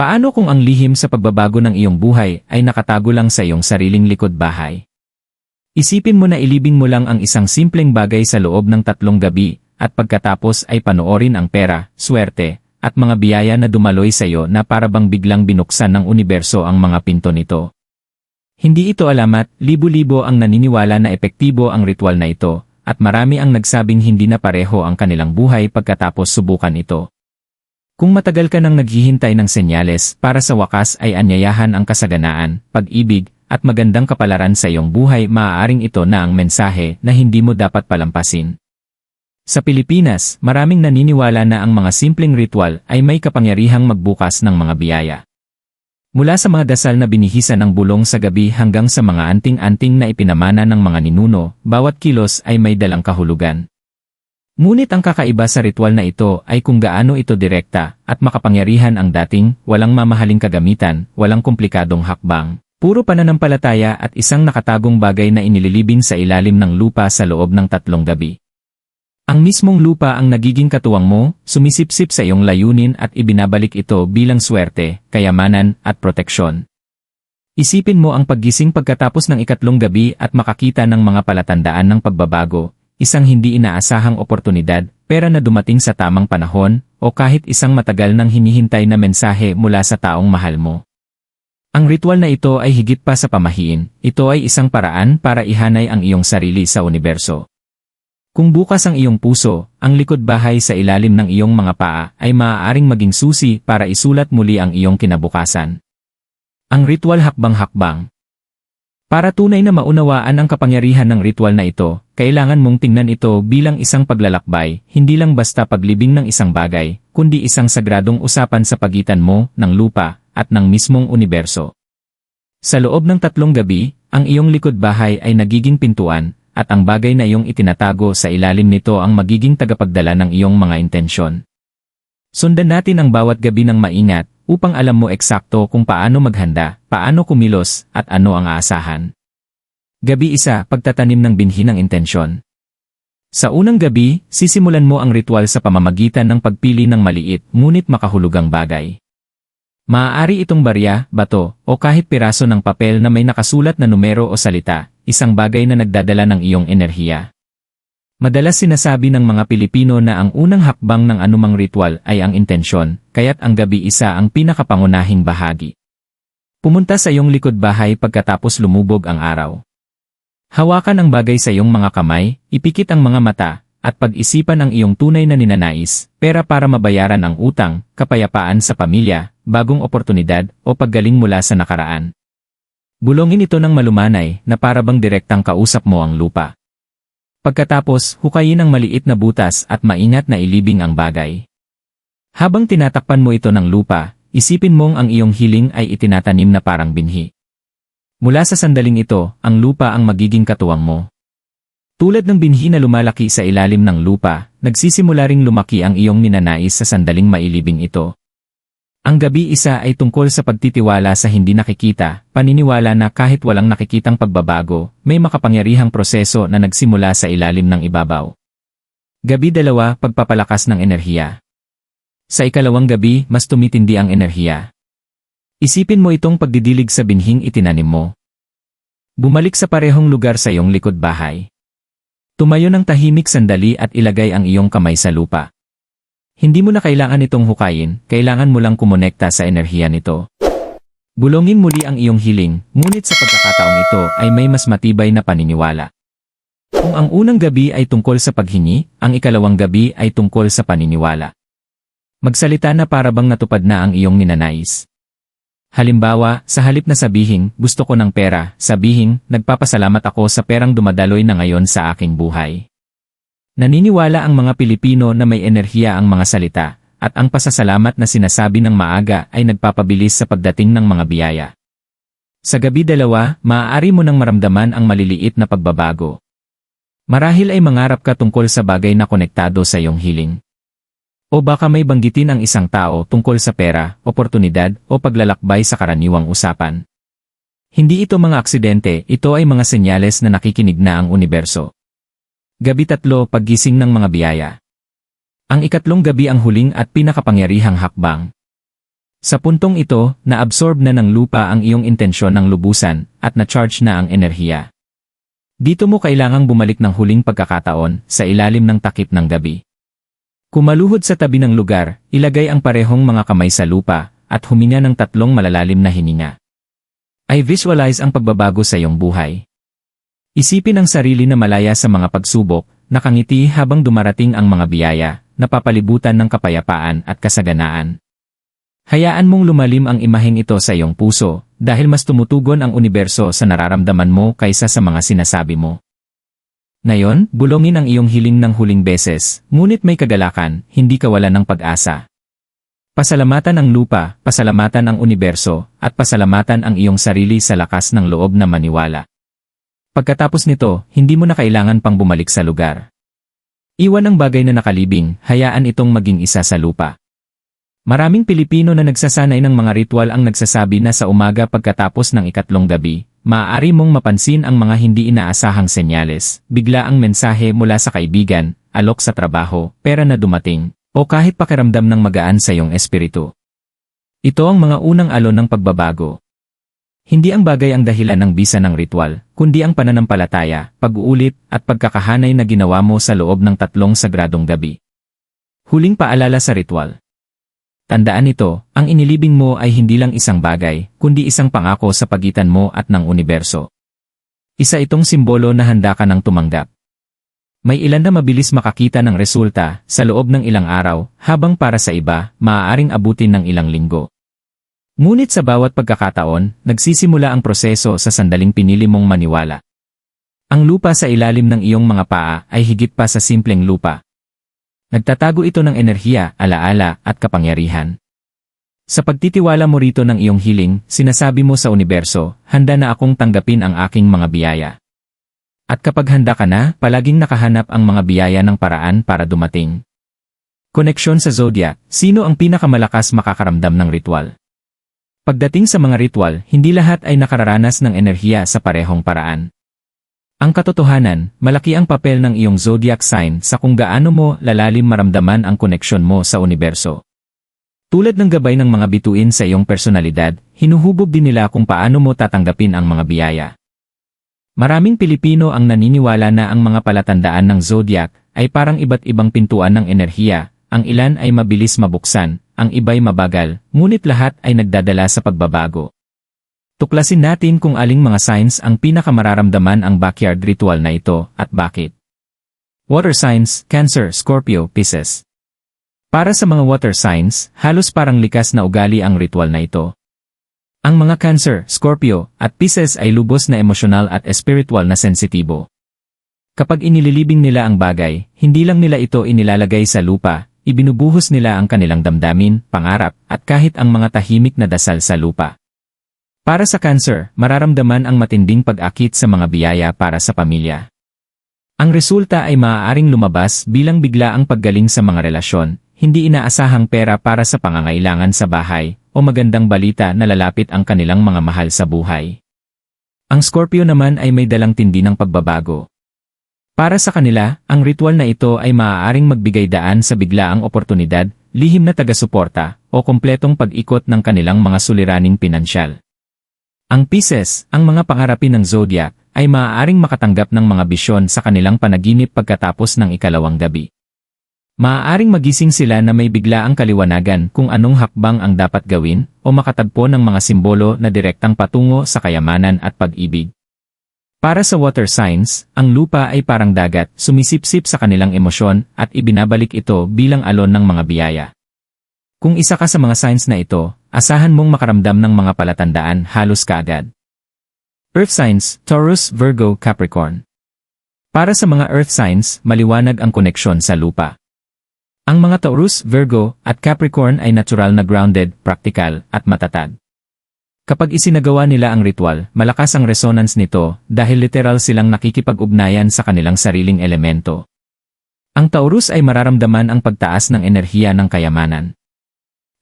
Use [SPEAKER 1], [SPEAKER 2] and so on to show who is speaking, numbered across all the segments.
[SPEAKER 1] Paano kung ang lihim sa pagbabago ng iyong buhay ay nakatago lang sa iyong sariling likod bahay? Isipin mo na ilibing mo lang ang isang simpleng bagay sa loob ng tatlong gabi at pagkatapos ay panoorin ang pera, swerte, at mga biyaya na dumaloy sa iyo na parabang biglang binuksan ng universo ang mga pinto nito. Hindi ito alamat, libo-libo ang naniniwala na epektibo ang ritual na ito, at marami ang nagsabing hindi na pareho ang kanilang buhay pagkatapos subukan ito. Kung matagal ka nang naghihintay ng senyales para sa wakas ay anyayahan ang kasaganaan, pag-ibig, at magandang kapalaran sa iyong buhay maaaring ito na ang mensahe na hindi mo dapat palampasin. Sa Pilipinas, maraming naniniwala na ang mga simpleng ritual ay may kapangyarihang magbukas ng mga biyaya. Mula sa mga dasal na binihisa ng bulong sa gabi hanggang sa mga anting-anting na ipinamana ng mga ninuno, bawat kilos ay may dalang kahulugan. Ngunit ang kakaiba sa ritual na ito ay kung gaano ito direkta at makapangyarihan ang dating, walang mamahaling kagamitan, walang komplikadong hakbang. Puro pananampalataya at isang nakatagong bagay na inililibing sa ilalim ng lupa sa loob ng tatlong gabi. Ang mismong lupa ang nagiging katuwang mo, sumisipsip sa iyong layunin at ibinabalik ito bilang swerte, kayamanan, at proteksyon. Isipin mo ang paggising pagkatapos ng ikatlong gabi at makakita ng mga palatandaan ng pagbabago, isang hindi inaasahang oportunidad, pera na dumating sa tamang panahon, o kahit isang matagal nang hinihintay na mensahe mula sa taong mahal mo. Ang ritual na ito ay higit pa sa pamahiin, ito ay isang paraan para ihanay ang iyong sarili sa universo. Kung bukas ang iyong puso, ang likod bahay sa ilalim ng iyong mga paa ay maaaring maging susi para isulat muli ang iyong kinabukasan. Ang ritual hakbang-hakbang, para tunay na maunawaan ang kapangyarihan ng ritual na ito, kailangan mong tingnan ito bilang isang paglalakbay, hindi lang basta paglibing ng isang bagay, kundi isang sagradong usapan sa pagitan mo, ng lupa, at ng mismong universo. Sa loob ng tatlong gabi, ang iyong likod bahay ay nagiging pintuan, at ang bagay na iyong itinatago sa ilalim nito ang magiging tagapagdala ng iyong mga intensyon. Sundan natin ang bawat gabi ng maingat, upang alam mo eksakto kung paano maghanda, paano kumilos, at ano ang aasahan. Gabi isa, pagtatanim ng binhi ng intensyon. Sa unang gabi, sisimulan mo ang ritual sa pamamagitan ng pagpili ng maliit ngunit makahulugang bagay. Maaari itong barya, bato, o kahit piraso ng papel na may nakasulat na numero o salita, isang bagay na nagdadala ng iyong enerhiya. Madalas sinasabi ng mga Pilipino na ang unang hakbang ng anumang ritual ay ang intensyon, kaya't ang gabi isa ang pinakapangunahing bahagi. Pumunta sa iyong likod bahay pagkatapos lumubog ang araw. Hawakan ang bagay sa iyong mga kamay, ipikit ang mga mata, at pag-isipan ang iyong tunay na ninanais, pera para mabayaran ang utang, kapayapaan sa pamilya, bagong oportunidad, o paggaling mula sa nakaraan. Bulongin ito ng malumanay na parabang direktang kausap mo ang lupa. Pagkatapos, hukayin ang maliit na butas at maingat na ilibing ang bagay. Habang tinatakpan mo ito ng lupa, isipin mong ang iyong hiling ay itinatanim na parang binhi. Mula sa sandaling ito, ang lupa ang magiging katuwang mo. Tulad ng binhi na lumalaki sa ilalim ng lupa, nagsisimula ring lumaki ang iyong ninanais sa sandaling mailibing ito. Ang gabi isa ay tungkol sa pagtitiwala sa hindi nakikita, paniniwala na kahit walang nakikitang pagbabago, may makapangyarihang proseso na nagsimula sa ilalim ng ibabaw. Gabi dalawa, pagpapalakas ng enerhiya. Sa ikalawang gabi, mas tumitindi ang enerhiya. Isipin mo itong pagdidilig sa binhing itinanim mo. Bumalik sa parehong lugar sa iyong likod bahay. Tumayo ng tahimik sandali at ilagay ang iyong kamay sa lupa. Hindi mo na kailangan itong hukayin, kailangan mo lang kumonekta sa enerhiya nito. Bulongin muli ang iyong hiling, ngunit sa pagkakataong ito ay may mas matibay na paniniwala. Kung ang unang gabi ay tungkol sa paghingi, ang ikalawang gabi ay tungkol sa paniniwala. Magsalita na para bang natupad na ang iyong ninanais. Halimbawa, sa halip na sabihin, gusto ko ng pera, sabihin, nagpapasalamat ako sa perang dumadaloy na ngayon sa aking buhay. Naniniwala ang mga Pilipino na may enerhiya ang mga salita, at ang pasasalamat na sinasabi ng maaga ay nagpapabilis sa pagdating ng mga biyaya. Sa gabi dalawa, maaari mo nang maramdaman ang maliliit na pagbabago. Marahil ay mangarap ka tungkol sa bagay na konektado sa iyong hiling. O baka may banggitin ang isang tao tungkol sa pera, oportunidad, o paglalakbay sa karaniwang usapan. Hindi ito mga aksidente, ito ay mga senyales na nakikinig na ang universo. Gabi tatlo paggising ng mga biyaya. Ang ikatlong gabi ang huling at pinakapangyarihang hakbang. Sa puntong ito, na-absorb na ng lupa ang iyong intensyon ng lubusan at na-charge na ang enerhiya. Dito mo kailangang bumalik ng huling pagkakataon sa ilalim ng takip ng gabi. Kumaluhod sa tabi ng lugar, ilagay ang parehong mga kamay sa lupa at huminga ng tatlong malalalim na hininga. I visualize ang pagbabago sa iyong buhay. Isipin ang sarili na malaya sa mga pagsubok, nakangiti habang dumarating ang mga biyaya, napapalibutan ng kapayapaan at kasaganaan. Hayaan mong lumalim ang imaheng ito sa iyong puso, dahil mas tumutugon ang universo sa nararamdaman mo kaysa sa mga sinasabi mo. Ngayon, bulongin ang iyong hiling ng huling beses, ngunit may kagalakan, hindi kawalan ng pag-asa. Pasalamatan ang lupa, pasalamatan ang universo, at pasalamatan ang iyong sarili sa lakas ng loob na maniwala. Pagkatapos nito, hindi mo na kailangan pang bumalik sa lugar. Iwan ang bagay na nakalibing, hayaan itong maging isa sa lupa. Maraming Pilipino na nagsasanay ng mga ritual ang nagsasabi na sa umaga pagkatapos ng ikatlong gabi, maaari mong mapansin ang mga hindi inaasahang senyales, bigla ang mensahe mula sa kaibigan, alok sa trabaho, pera na dumating, o kahit pakiramdam ng magaan sa iyong espiritu. Ito ang mga unang alon ng pagbabago. Hindi ang bagay ang dahilan ng bisa ng ritual, kundi ang pananampalataya, pag-uulit, at pagkakahanay na ginawa mo sa loob ng tatlong sagradong gabi. Huling paalala sa ritual. Tandaan ito, ang inilibing mo ay hindi lang isang bagay, kundi isang pangako sa pagitan mo at ng universo. Isa itong simbolo na handa ka ng tumanggap. May ilan na mabilis makakita ng resulta sa loob ng ilang araw, habang para sa iba, maaaring abutin ng ilang linggo. Ngunit sa bawat pagkakataon, nagsisimula ang proseso sa sandaling pinili mong maniwala. Ang lupa sa ilalim ng iyong mga paa ay higit pa sa simpleng lupa. Nagtatago ito ng enerhiya, alaala, at kapangyarihan. Sa pagtitiwala mo rito ng iyong hiling, sinasabi mo sa universo, handa na akong tanggapin ang aking mga biyaya. At kapag handa ka na, palaging nakahanap ang mga biyaya ng paraan para dumating. Koneksyon sa zodiac, sino ang pinakamalakas makakaramdam ng ritual? Pagdating sa mga ritual, hindi lahat ay nakararanas ng enerhiya sa parehong paraan. Ang katotohanan, malaki ang papel ng iyong zodiac sign sa kung gaano mo lalalim maramdaman ang koneksyon mo sa universo. Tulad ng gabay ng mga bituin sa iyong personalidad, hinuhubog din nila kung paano mo tatanggapin ang mga biyaya. Maraming Pilipino ang naniniwala na ang mga palatandaan ng zodiac ay parang iba't ibang pintuan ng enerhiya, ang ilan ay mabilis mabuksan, ang iba'y mabagal, ngunit lahat ay nagdadala sa pagbabago. Tuklasin natin kung aling mga signs ang pinakamararamdaman ang backyard ritual na ito at bakit. Water signs, Cancer, Scorpio, Pisces. Para sa mga water signs, halos parang likas na ugali ang ritual na ito. Ang mga Cancer, Scorpio, at Pisces ay lubos na emosyonal at espiritual na sensitibo. Kapag inililibing nila ang bagay, hindi lang nila ito inilalagay sa lupa, ibinubuhos nila ang kanilang damdamin, pangarap, at kahit ang mga tahimik na dasal sa lupa. Para sa cancer, mararamdaman ang matinding pag-akit sa mga biyaya para sa pamilya. Ang resulta ay maaaring lumabas bilang bigla ang paggaling sa mga relasyon, hindi inaasahang pera para sa pangangailangan sa bahay, o magandang balita na lalapit ang kanilang mga mahal sa buhay. Ang Scorpio naman ay may dalang tindi ng pagbabago. Para sa kanila, ang ritual na ito ay maaaring magbigay daan sa biglaang oportunidad, lihim na taga-suporta, o kompletong pag-ikot ng kanilang mga suliraning pinansyal. Ang Pisces, ang mga pangarapin ng zodiac, ay maaaring makatanggap ng mga bisyon sa kanilang panaginip pagkatapos ng ikalawang gabi. Maaaring magising sila na may biglaang kaliwanagan kung anong hakbang ang dapat gawin o makatagpo ng mga simbolo na direktang patungo sa kayamanan at pag-ibig. Para sa water signs, ang lupa ay parang dagat, sumisipsip sa kanilang emosyon at ibinabalik ito bilang alon ng mga biyaya. Kung isa ka sa mga signs na ito, asahan mong makaramdam ng mga palatandaan halos kaagad. Earth signs, Taurus, Virgo, Capricorn. Para sa mga earth signs, maliwanag ang koneksyon sa lupa. Ang mga Taurus, Virgo, at Capricorn ay natural na grounded, practical, at matatag. Kapag isinagawa nila ang ritual, malakas ang resonance nito dahil literal silang nakikipag-ugnayan sa kanilang sariling elemento. Ang Taurus ay mararamdaman ang pagtaas ng enerhiya ng kayamanan.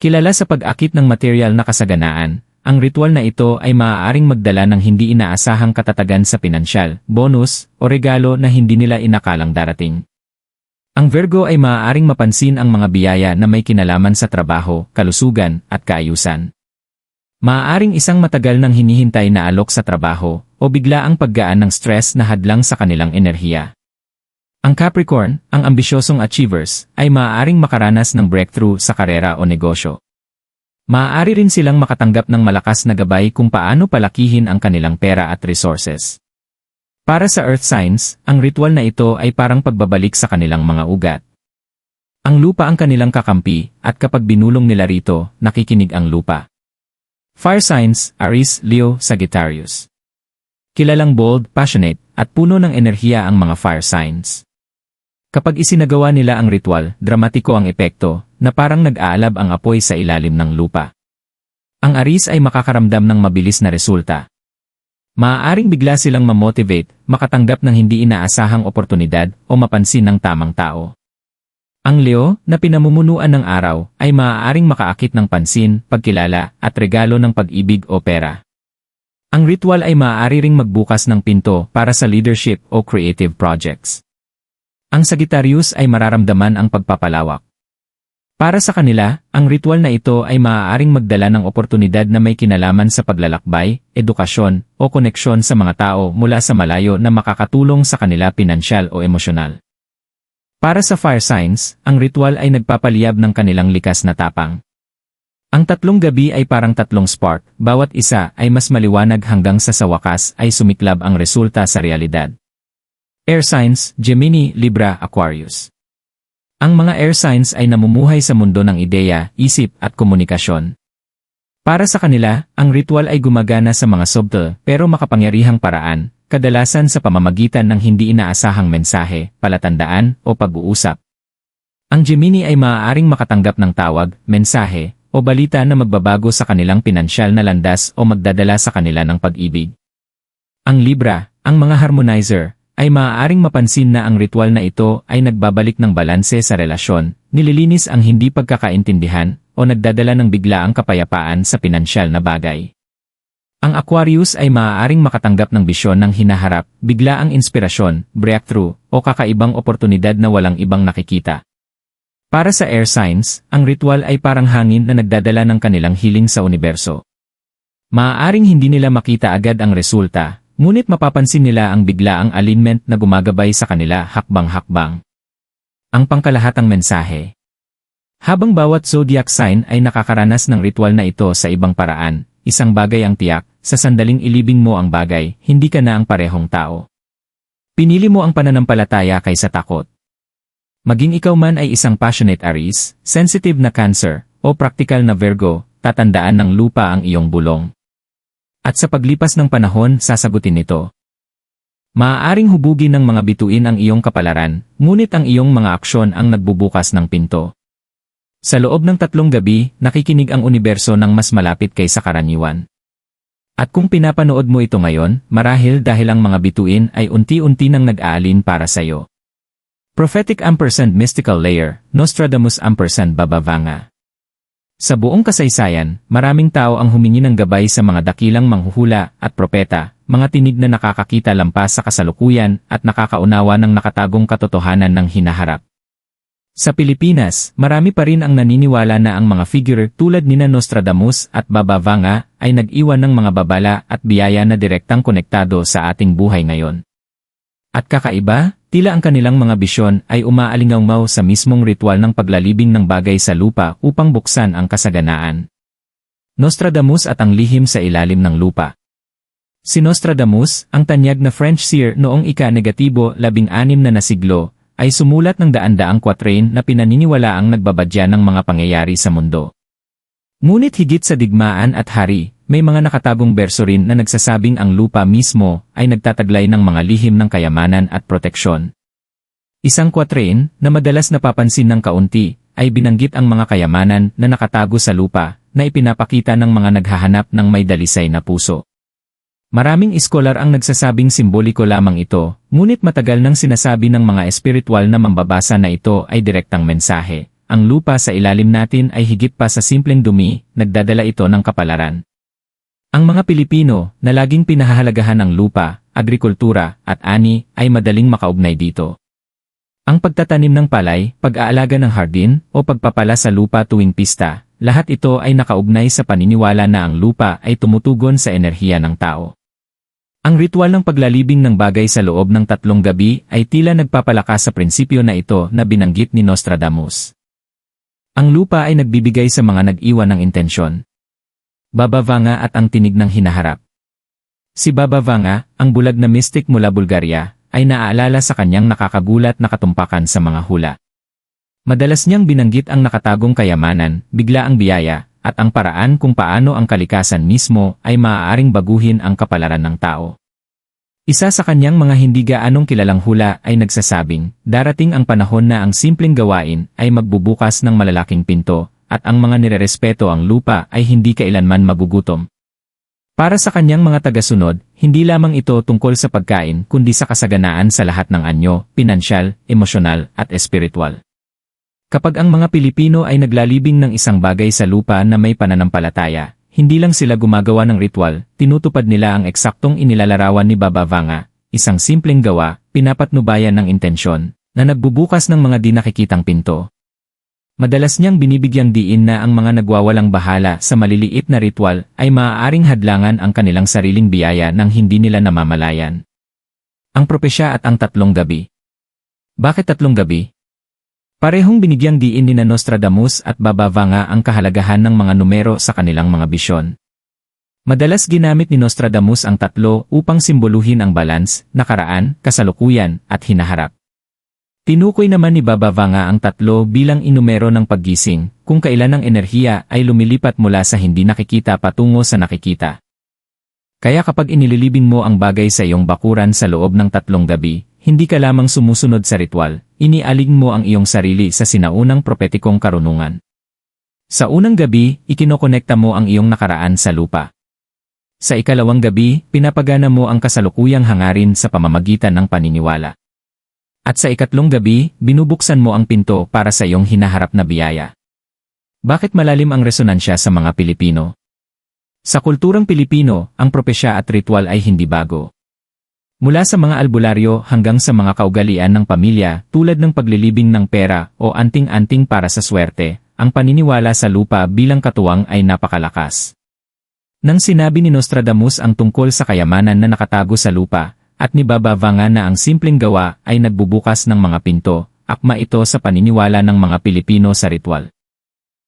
[SPEAKER 1] Kilala sa pag-akit ng material na kasaganaan, ang ritual na ito ay maaaring magdala ng hindi inaasahang katatagan sa pinansyal, bonus, o regalo na hindi nila inakalang darating. Ang Virgo ay maaaring mapansin ang mga biyaya na may kinalaman sa trabaho, kalusugan, at kaayusan. Maaaring isang matagal nang hinihintay na alok sa trabaho, o bigla ang paggaan ng stress na hadlang sa kanilang enerhiya. Ang Capricorn, ang ambisyosong achievers, ay maaaring makaranas ng breakthrough sa karera o negosyo. Maaari rin silang makatanggap ng malakas na gabay kung paano palakihin ang kanilang pera at resources. Para sa earth signs, ang ritual na ito ay parang pagbabalik sa kanilang mga ugat. Ang lupa ang kanilang kakampi, at kapag binulong nila rito, nakikinig ang lupa. Fire signs, Aries, Leo, Sagittarius. Kilalang bold, passionate, at puno ng enerhiya ang mga fire signs. Kapag isinagawa nila ang ritual, dramatiko ang epekto, na parang nag-aalab ang apoy sa ilalim ng lupa. Ang Aries ay makakaramdam ng mabilis na resulta, Maaaring bigla silang mamotivate, makatanggap ng hindi inaasahang oportunidad o mapansin ng tamang tao. Ang Leo, na pinamumunuan ng araw, ay maaaring makaakit ng pansin, pagkilala, at regalo ng pag-ibig o pera. Ang ritual ay maaari ring magbukas ng pinto para sa leadership o creative projects. Ang Sagittarius ay mararamdaman ang pagpapalawak. Para sa kanila, ang ritual na ito ay maaaring magdala ng oportunidad na may kinalaman sa paglalakbay, edukasyon, o koneksyon sa mga tao mula sa malayo na makakatulong sa kanila pinansyal o emosyonal. Para sa fire signs, ang ritual ay nagpapaliyab ng kanilang likas na tapang. Ang tatlong gabi ay parang tatlong spark, bawat isa ay mas maliwanag hanggang sa sa wakas ay sumiklab ang resulta sa realidad. Air signs, Gemini, Libra, Aquarius. Ang mga air signs ay namumuhay sa mundo ng ideya, isip at komunikasyon. Para sa kanila, ang ritual ay gumagana sa mga subtle pero makapangyarihang paraan, kadalasan sa pamamagitan ng hindi inaasahang mensahe, palatandaan o pag-uusap. Ang Gemini ay maaaring makatanggap ng tawag, mensahe, o balita na magbabago sa kanilang pinansyal na landas o magdadala sa kanila ng pag-ibig. Ang Libra, ang mga harmonizer, ay maaaring mapansin na ang ritual na ito ay nagbabalik ng balanse sa relasyon, nililinis ang hindi pagkakaintindihan, o nagdadala ng biglaang kapayapaan sa pinansyal na bagay. Ang Aquarius ay maaaring makatanggap ng bisyon ng hinaharap, biglaang inspirasyon, breakthrough, o kakaibang oportunidad na walang ibang nakikita. Para sa air signs, ang ritual ay parang hangin na nagdadala ng kanilang hiling sa universo. Maaaring hindi nila makita agad ang resulta, Ngunit mapapansin nila ang biglaang alignment na gumagabay sa kanila hakbang-hakbang. Ang pangkalahatang mensahe. Habang bawat zodiac sign ay nakakaranas ng ritual na ito sa ibang paraan, isang bagay ang tiyak, sa sandaling ilibing mo ang bagay, hindi ka na ang parehong tao. Pinili mo ang pananampalataya kaysa takot. Maging ikaw man ay isang passionate Aries, sensitive na Cancer, o practical na Virgo, tatandaan ng lupa ang iyong bulong. At sa paglipas ng panahon, sasagutin nito. Maaaring hubugin ng mga bituin ang iyong kapalaran, ngunit ang iyong mga aksyon ang nagbubukas ng pinto. Sa loob ng tatlong gabi, nakikinig ang universo ng mas malapit kaysa karaniwan. At kung pinapanood mo ito ngayon, marahil dahil ang mga bituin ay unti-unti nang nag-aalin para sa iyo. Prophetic ampersand mystical layer, Nostradamus ampersand babavanga. Sa buong kasaysayan, maraming tao ang humingi ng gabay sa mga dakilang manghuhula at propeta, mga tinig na nakakakita lampas sa kasalukuyan at nakakaunawa ng nakatagong katotohanan ng hinaharap. Sa Pilipinas, marami pa rin ang naniniwala na ang mga figure tulad nina Nostradamus at Baba Vanga ay nag-iwan ng mga babala at biyaya na direktang konektado sa ating buhay ngayon. At kakaiba, tila ang kanilang mga bisyon ay umaalingawmaw sa mismong ritual ng paglalibing ng bagay sa lupa upang buksan ang kasaganaan. Nostradamus at ang lihim sa ilalim ng lupa. Si Nostradamus, ang tanyag na French seer noong ika-negatibo labing-anim na nasiglo, ay sumulat ng daan-daang quatrain na pinaniniwala ang nagbabadya ng mga pangyayari sa mundo. Ngunit higit sa digmaan at hari, may mga nakatagong berso rin na nagsasabing ang lupa mismo ay nagtataglay ng mga lihim ng kayamanan at proteksyon. Isang quatrain na madalas napapansin ng kaunti ay binanggit ang mga kayamanan na nakatago sa lupa na ipinapakita ng mga naghahanap ng may dalisay na puso. Maraming iskolar ang nagsasabing simboliko lamang ito, ngunit matagal nang sinasabi ng mga espiritual na mambabasa na ito ay direktang mensahe. Ang lupa sa ilalim natin ay higit pa sa simpleng dumi, nagdadala ito ng kapalaran. Ang mga Pilipino na laging pinahahalagahan ng lupa, agrikultura, at ani ay madaling makaugnay dito. Ang pagtatanim ng palay, pag-aalaga ng hardin, o pagpapala sa lupa tuwing pista, lahat ito ay nakaugnay sa paniniwala na ang lupa ay tumutugon sa enerhiya ng tao. Ang ritual ng paglalibing ng bagay sa loob ng tatlong gabi ay tila nagpapalakas sa prinsipyo na ito na binanggit ni Nostradamus. Ang lupa ay nagbibigay sa mga nag-iwan ng intensyon. Babavanga at ang tinig ng hinaharap. Si Babavanga, ang bulag na mystic mula Bulgaria, ay naaalala sa kanyang nakakagulat na katumpakan sa mga hula. Madalas niyang binanggit ang nakatagong kayamanan, bigla ang biyaya, at ang paraan kung paano ang kalikasan mismo ay maaaring baguhin ang kapalaran ng tao. Isa sa kanyang mga hindi gaanong kilalang hula ay nagsasabing, darating ang panahon na ang simpleng gawain ay magbubukas ng malalaking pinto, at ang mga nirerespeto ang lupa ay hindi kailanman magugutom. Para sa kanyang mga tagasunod, hindi lamang ito tungkol sa pagkain kundi sa kasaganaan sa lahat ng anyo, pinansyal, emosyonal, at espiritual. Kapag ang mga Pilipino ay naglalibing ng isang bagay sa lupa na may pananampalataya, hindi lang sila gumagawa ng ritual, tinutupad nila ang eksaktong inilalarawan ni Baba Vanga, isang simpleng gawa, pinapatnubayan ng intensyon, na nagbubukas ng mga di nakikitang pinto, Madalas niyang binibigyang diin na ang mga nagwawalang bahala sa maliliit na ritual ay maaaring hadlangan ang kanilang sariling biyaya nang hindi nila namamalayan. Ang propesya at ang tatlong gabi. Bakit tatlong gabi? Parehong binigyang diin ni Nostradamus at Babavanga ang kahalagahan ng mga numero sa kanilang mga bisyon. Madalas ginamit ni Nostradamus ang tatlo upang simboluhin ang balance, nakaraan, kasalukuyan, at hinaharap. Tinukoy naman ni Baba Vanga ang tatlo bilang inumero ng paggising, kung kailan ang enerhiya ay lumilipat mula sa hindi nakikita patungo sa nakikita. Kaya kapag inililibing mo ang bagay sa iyong bakuran sa loob ng tatlong gabi, hindi ka lamang sumusunod sa ritual, inialig mo ang iyong sarili sa sinaunang propetikong karunungan. Sa unang gabi, ikinokonekta mo ang iyong nakaraan sa lupa. Sa ikalawang gabi, pinapagana mo ang kasalukuyang hangarin sa pamamagitan ng paniniwala. At sa ikatlong gabi, binubuksan mo ang pinto para sa iyong hinaharap na biyaya. Bakit malalim ang resonansya sa mga Pilipino? Sa kulturang Pilipino, ang propesya at ritual ay hindi bago. Mula sa mga albularyo hanggang sa mga kaugalian ng pamilya tulad ng paglilibing ng pera o anting-anting para sa swerte, ang paniniwala sa lupa bilang katuwang ay napakalakas. Nang sinabi ni Nostradamus ang tungkol sa kayamanan na nakatago sa lupa, at nibabavanga na ang simpleng gawa ay nagbubukas ng mga pinto, akma ito sa paniniwala ng mga Pilipino sa ritual.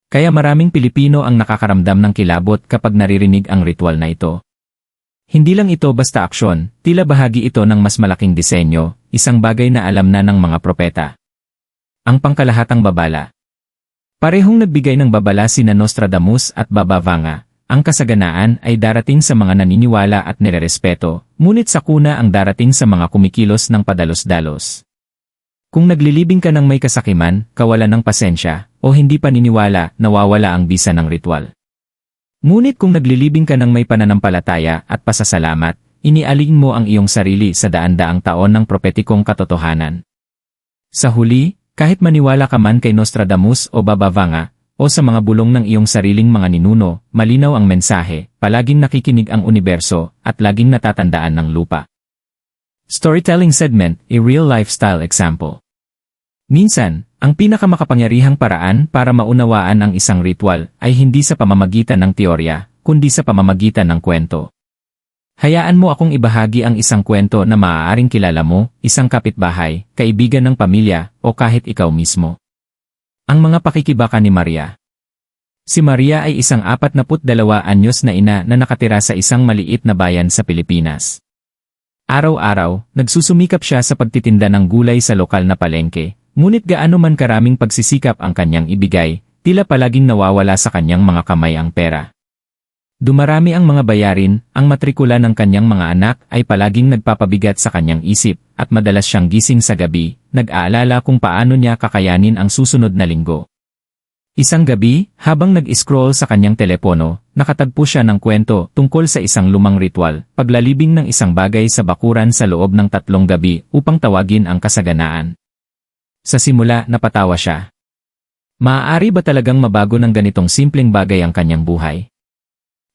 [SPEAKER 1] Kaya maraming Pilipino ang nakakaramdam ng kilabot kapag naririnig ang ritual na ito. Hindi lang ito basta aksyon, tila bahagi ito ng mas malaking disenyo, isang bagay na alam na ng mga propeta. Ang pangkalahatang babala. Parehong nagbigay ng babala sina Nostradamus at Babavanga, ang kasaganaan ay darating sa mga naniniwala at nirerespeto, ngunit sa kuna ang darating sa mga kumikilos ng padalos-dalos. Kung naglilibing ka ng may kasakiman, kawalan ng pasensya, o hindi paniniwala, nawawala ang bisa ng ritual. Ngunit kung naglilibing ka ng may pananampalataya at pasasalamat, inialing mo ang iyong sarili sa daan-daang taon ng propetikong katotohanan. Sa huli, kahit maniwala ka man kay Nostradamus o Babavanga, o sa mga bulong ng iyong sariling mga ninuno, malinaw ang mensahe, palaging nakikinig ang universo, at laging natatandaan ng lupa. Storytelling segment, a real lifestyle example. Minsan, ang pinakamakapangyarihang paraan para maunawaan ang isang ritual ay hindi sa pamamagitan ng teorya, kundi sa pamamagitan ng kwento. Hayaan mo akong ibahagi ang isang kwento na maaaring kilala mo, isang kapitbahay, kaibigan ng pamilya, o kahit ikaw mismo. Ang mga pakikibaka ni Maria. Si Maria ay isang 42 anyos na ina na nakatira sa isang maliit na bayan sa Pilipinas. Araw-araw, nagsusumikap siya sa pagtitinda ng gulay sa lokal na palengke, ngunit gaano man karaming pagsisikap ang kanyang ibigay, tila palaging nawawala sa kanyang mga kamay ang pera. Dumarami ang mga bayarin, ang matrikula ng kanyang mga anak ay palaging nagpapabigat sa kanyang isip, at madalas siyang gising sa gabi, nag-aalala kung paano niya kakayanin ang susunod na linggo. Isang gabi, habang nag-scroll sa kanyang telepono, nakatagpo siya ng kwento tungkol sa isang lumang ritual, paglalibing ng isang bagay sa bakuran sa loob ng tatlong gabi upang tawagin ang kasaganaan. Sa simula, napatawa siya. Maaari ba talagang mabago ng ganitong simpleng bagay ang kanyang buhay?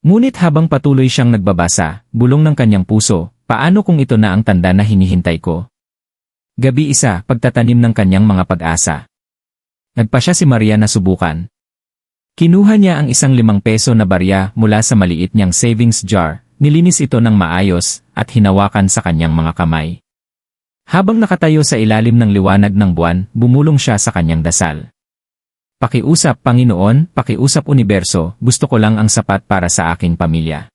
[SPEAKER 1] Ngunit habang patuloy siyang nagbabasa, bulong ng kanyang puso, paano kung ito na ang tanda na hinihintay ko? Gabi isa, pagtatanim ng kanyang mga pag-asa. Nagpa siya si Maria na subukan. Kinuha niya ang isang limang peso na barya mula sa maliit niyang savings jar, nilinis ito ng maayos, at hinawakan sa kanyang mga kamay. Habang nakatayo sa ilalim ng liwanag ng buwan, bumulong siya sa kanyang dasal. Pakiusap, Panginoon, pakiusap universo, gusto ko lang ang sapat para sa aking pamilya.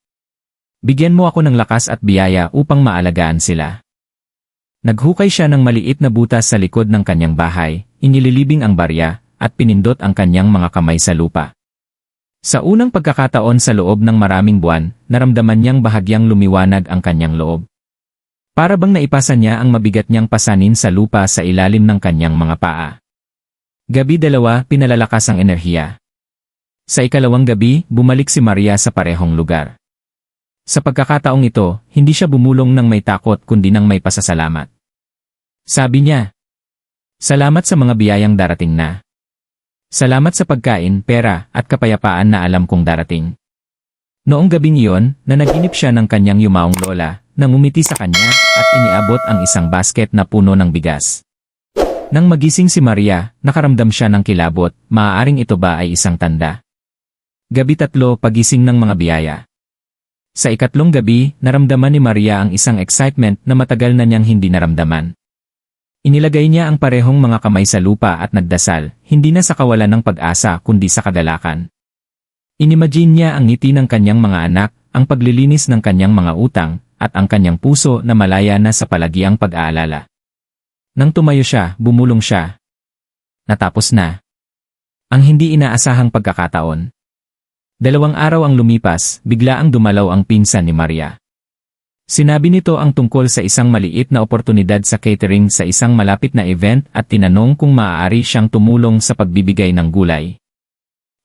[SPEAKER 1] Bigyan mo ako ng lakas at biyaya upang maalagaan sila. Naghukay siya ng maliit na butas sa likod ng kanyang bahay, inililibing ang barya, at pinindot ang kanyang mga kamay sa lupa. Sa unang pagkakataon sa loob ng maraming buwan, naramdaman niyang bahagyang lumiwanag ang kanyang loob. Para bang naipasa niya ang mabigat niyang pasanin sa lupa sa ilalim ng kanyang mga paa. Gabi dalawa, pinalalakas ang enerhiya. Sa ikalawang gabi, bumalik si Maria sa parehong lugar. Sa pagkakataong ito, hindi siya bumulong ng may takot kundi ng may pasasalamat. Sabi niya, Salamat sa mga biyayang darating na. Salamat sa pagkain, pera, at kapayapaan na alam kong darating. Noong gabing iyon, nanaginip siya ng kanyang yumaong lola, na ngumiti sa kanya, at iniabot ang isang basket na puno ng bigas. Nang magising si Maria, nakaramdam siya ng kilabot, maaaring ito ba ay isang tanda. Gabi tatlo, pagising ng mga biyaya. Sa ikatlong gabi, naramdaman ni Maria ang isang excitement na matagal na niyang hindi naramdaman. Inilagay niya ang parehong mga kamay sa lupa at nagdasal, hindi na sa kawalan ng pag-asa kundi sa kagalakan. Inimagine niya ang ngiti ng kanyang mga anak, ang paglilinis ng kanyang mga utang, at ang kanyang puso na malaya na sa palagiang pag-aalala. Nang tumayo siya, bumulong siya. Natapos na. Ang hindi inaasahang pagkakataon. Dalawang araw ang lumipas, bigla ang dumalaw ang pinsan ni Maria. Sinabi nito ang tungkol sa isang maliit na oportunidad sa catering sa isang malapit na event at tinanong kung maaari siyang tumulong sa pagbibigay ng gulay.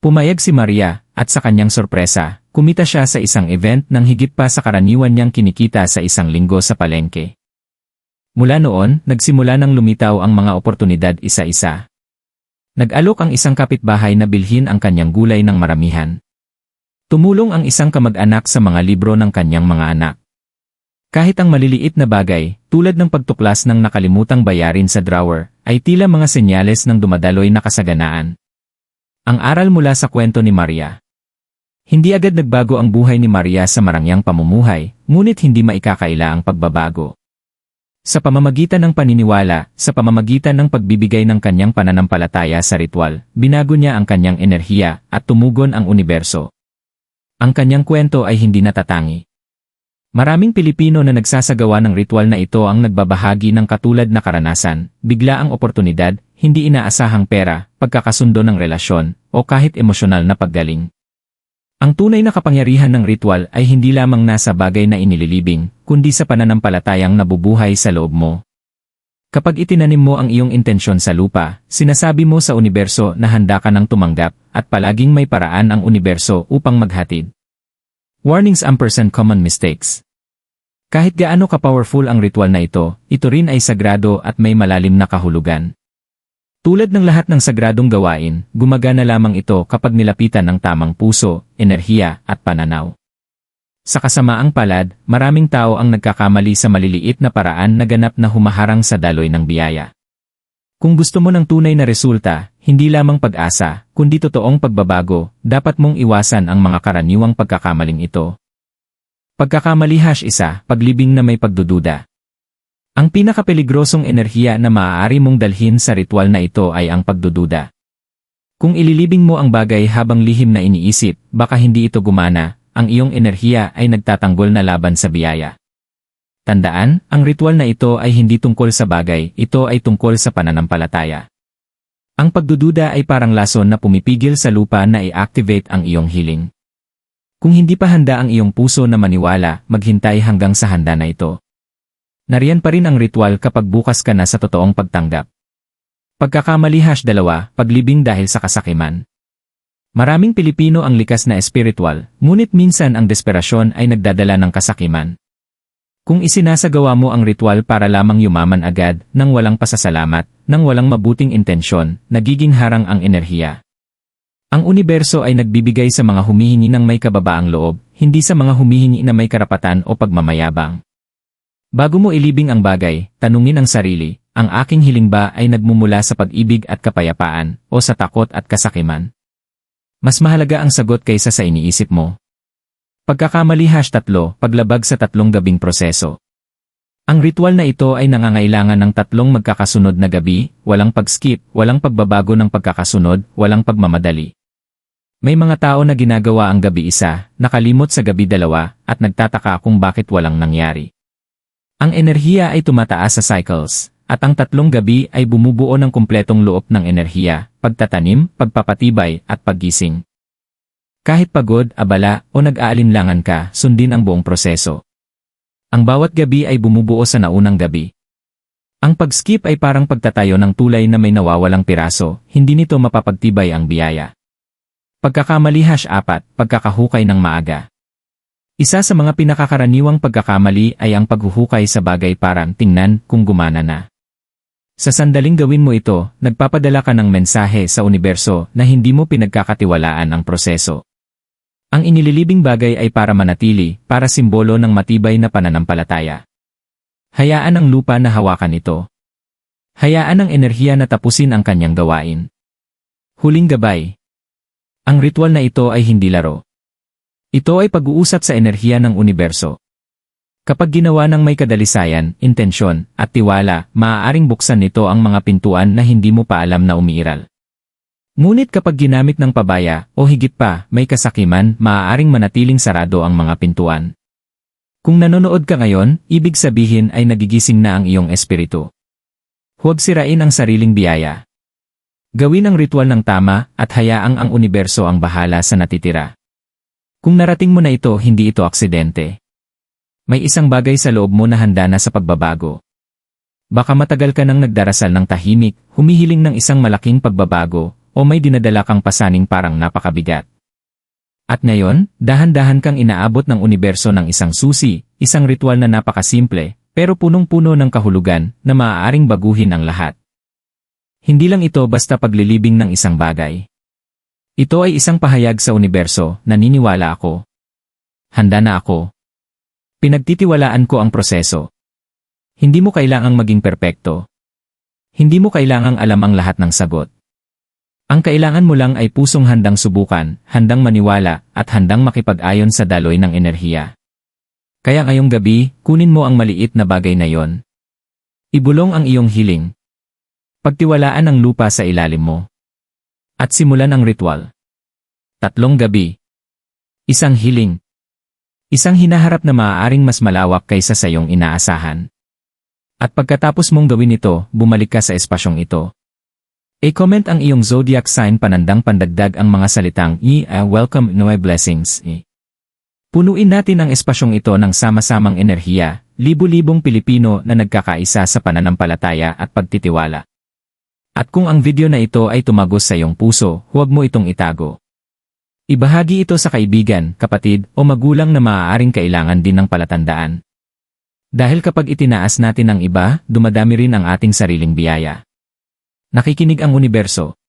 [SPEAKER 1] Pumayag si Maria, at sa kanyang sorpresa, kumita siya sa isang event nang higit pa sa karaniwan niyang kinikita sa isang linggo sa palengke. Mula noon, nagsimula ng lumitaw ang mga oportunidad isa-isa. Nag-alok ang isang kapitbahay na bilhin ang kanyang gulay ng maramihan. Tumulong ang isang kamag-anak sa mga libro ng kanyang mga anak. Kahit ang maliliit na bagay, tulad ng pagtuklas ng nakalimutang bayarin sa drawer, ay tila mga senyales ng dumadaloy na kasaganaan. Ang aral mula sa kwento ni Maria. Hindi agad nagbago ang buhay ni Maria sa marangyang pamumuhay, ngunit hindi maikakaila ang pagbabago. Sa pamamagitan ng paniniwala, sa pamamagitan ng pagbibigay ng kanyang pananampalataya sa ritual, binago niya ang kanyang enerhiya at tumugon ang universo. Ang kanyang kwento ay hindi natatangi. Maraming Pilipino na nagsasagawa ng ritual na ito ang nagbabahagi ng katulad na karanasan, bigla ang oportunidad, hindi inaasahang pera, pagkakasundo ng relasyon, o kahit emosyonal na paggaling. Ang tunay na kapangyarihan ng ritual ay hindi lamang nasa bagay na inililibing, kundi sa pananampalatayang nabubuhay sa loob mo. Kapag itinanim mo ang iyong intensyon sa lupa, sinasabi mo sa universo na handa ka ng tumanggap, at palaging may paraan ang universo upang maghatid. Warnings ampersand common mistakes. Kahit gaano ka-powerful ang ritual na ito, ito rin ay sagrado at may malalim na kahulugan. Tulad ng lahat ng sagradong gawain, gumagana lamang ito kapag nilapitan ng tamang puso, enerhiya, at pananaw. Sa kasamaang palad, maraming tao ang nagkakamali sa maliliit na paraan na ganap na humaharang sa daloy ng biyaya. Kung gusto mo ng tunay na resulta, hindi lamang pag-asa, kundi totoong pagbabago, dapat mong iwasan ang mga karaniwang pagkakamaling ito. Pagkakamali hash isa, paglibing na may pagdududa. Ang pinakapeligrosong enerhiya na maaari mong dalhin sa ritual na ito ay ang pagdududa. Kung ililibing mo ang bagay habang lihim na iniisip, baka hindi ito gumana, ang iyong enerhiya ay nagtatanggol na laban sa biyaya. Tandaan, ang ritual na ito ay hindi tungkol sa bagay, ito ay tungkol sa pananampalataya. Ang pagdududa ay parang lason na pumipigil sa lupa na i-activate ang iyong healing. Kung hindi pa handa ang iyong puso na maniwala, maghintay hanggang sa handa na ito. Nariyan pa rin ang ritual kapag bukas ka na sa totoong pagtanggap. Pagkakamali hash dalawa, paglibing dahil sa kasakiman. Maraming Pilipino ang likas na espiritual, ngunit minsan ang desperasyon ay nagdadala ng kasakiman. Kung isinasagawa mo ang ritual para lamang yumaman agad, nang walang pasasalamat, nang walang mabuting intensyon, nagiging harang ang enerhiya. Ang universo ay nagbibigay sa mga humihingi ng may kababaang loob, hindi sa mga humihingi na may karapatan o pagmamayabang. Bago mo ilibing ang bagay, tanungin ang sarili, ang aking hiling ba ay nagmumula sa pag-ibig at kapayapaan o sa takot at kasakiman? Mas mahalaga ang sagot kaysa sa iniisip mo. Pagkakamali hash tatlo, paglabag sa tatlong gabing proseso. Ang ritual na ito ay nangangailangan ng tatlong magkakasunod na gabi, walang pag-skip, walang pagbabago ng pagkakasunod, walang pagmamadali. May mga tao na ginagawa ang gabi isa, nakalimot sa gabi dalawa, at nagtataka kung bakit walang nangyari. Ang enerhiya ay tumataas sa cycles, at ang tatlong gabi ay bumubuo ng kumpletong loob ng enerhiya, pagtatanim, pagpapatibay, at paggising. Kahit pagod, abala, o nag-aalinlangan ka, sundin ang buong proseso. Ang bawat gabi ay bumubuo sa naunang gabi. Ang pag-skip ay parang pagtatayo ng tulay na may nawawalang piraso, hindi nito mapapagtibay ang biyaya. Pagkakamali hash apat, pagkakahukay ng maaga. Isa sa mga pinakakaraniwang pagkakamali ay ang paghuhukay sa bagay parang tingnan kung gumana na. Sa sandaling gawin mo ito, nagpapadala ka ng mensahe sa universo na hindi mo pinagkakatiwalaan ang proseso. Ang inililibing bagay ay para manatili, para simbolo ng matibay na pananampalataya. Hayaan ang lupa na hawakan ito. Hayaan ang enerhiya na tapusin ang kanyang gawain. Huling gabay. Ang ritual na ito ay hindi laro. Ito ay pag-uusap sa enerhiya ng universo. Kapag ginawa ng may kadalisayan, intensyon, at tiwala, maaaring buksan nito ang mga pintuan na hindi mo pa alam na umiiral. Ngunit kapag ginamit ng pabaya, o higit pa, may kasakiman, maaaring manatiling sarado ang mga pintuan. Kung nanonood ka ngayon, ibig sabihin ay nagigising na ang iyong espiritu. Huwag sirain ang sariling biyaya. Gawin ang ritual ng tama at hayaang ang universo ang bahala sa natitira. Kung narating mo na ito, hindi ito aksidente. May isang bagay sa loob mo na handa na sa pagbabago. Baka matagal ka nang nagdarasal ng tahimik, humihiling ng isang malaking pagbabago, o may dinadala kang pasaning parang napakabigat. At ngayon, dahan-dahan kang inaabot ng universo ng isang susi, isang ritual na napakasimple, pero punong-puno ng kahulugan na maaaring baguhin ang lahat. Hindi lang ito basta paglilibing ng isang bagay. Ito ay isang pahayag sa universo, naniniwala ako. Handa na ako. Pinagtitiwalaan ko ang proseso. Hindi mo kailangang maging perpekto. Hindi mo kailangang alam ang lahat ng sagot. Ang kailangan mo lang ay pusong handang subukan, handang maniwala, at handang makipag-ayon sa daloy ng enerhiya. Kaya ngayong gabi, kunin mo ang maliit na bagay na yon. Ibulong ang iyong hiling. Pagtiwalaan ang lupa sa ilalim mo. At simulan ang ritual. Tatlong gabi. Isang hiling. Isang hinaharap na maaaring mas malawak kaysa sa iyong inaasahan. At pagkatapos mong gawin ito, bumalik ka sa espasyong ito. I-comment ang iyong zodiac sign panandang pandagdag ang mga salitang I uh, welcome Noe blessings. I. Punuin natin ang espasyong ito ng sama-samang enerhiya, libu-libong Pilipino na nagkakaisa sa pananampalataya at pagtitiwala. At kung ang video na ito ay tumagos sa iyong puso, huwag mo itong itago. Ibahagi ito sa kaibigan, kapatid, o magulang na maaaring kailangan din ng palatandaan. Dahil kapag itinaas natin ang iba, dumadami rin ang ating sariling biyaya. Nakikinig ang universo.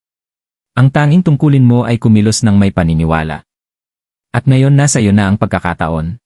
[SPEAKER 1] Ang tanging tungkulin mo ay kumilos ng may paniniwala. At ngayon nasa iyo na ang pagkakataon.